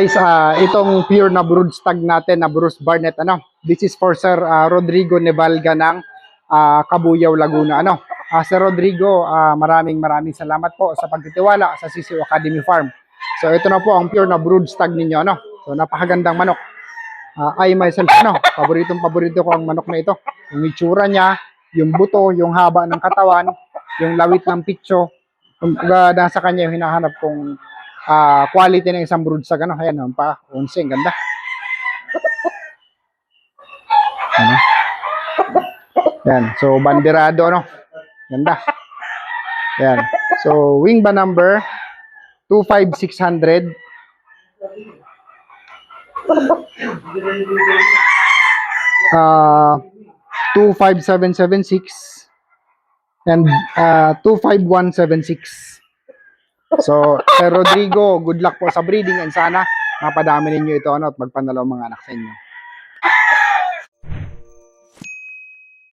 Guys, ah, itong pure na brood stag natin na Bruce Barnett, ano? This is for Sir ah, Rodrigo Nevalga ng ah, Kabuyaw, Laguna, ano? Ah, Sir Rodrigo, ah, maraming maraming salamat po sa pagtitiwala sa Sisiw Academy Farm. So ito na po ang pure na brood stag ninyo, ano? So napakagandang manok. Ah, I myself, ano? Paboritong paborito ko ang manok na ito. Yung itsura niya, yung buto, yung haba ng katawan, yung lawit ng pitso, kumbaga nasa kanya yung hinahanap kong ah, quality ng isang brood stag ano ayan naman pa. 11 ang ganda. Ano? Yan so banderado ano? Ganda. Yan so wing ba number? 25600 uh, 25776 and uh, 25176 So, Sir Rodrigo, good luck po sa breeding and sana mapadami ninyo ito ano, at magpanalo mga anak sa inyo.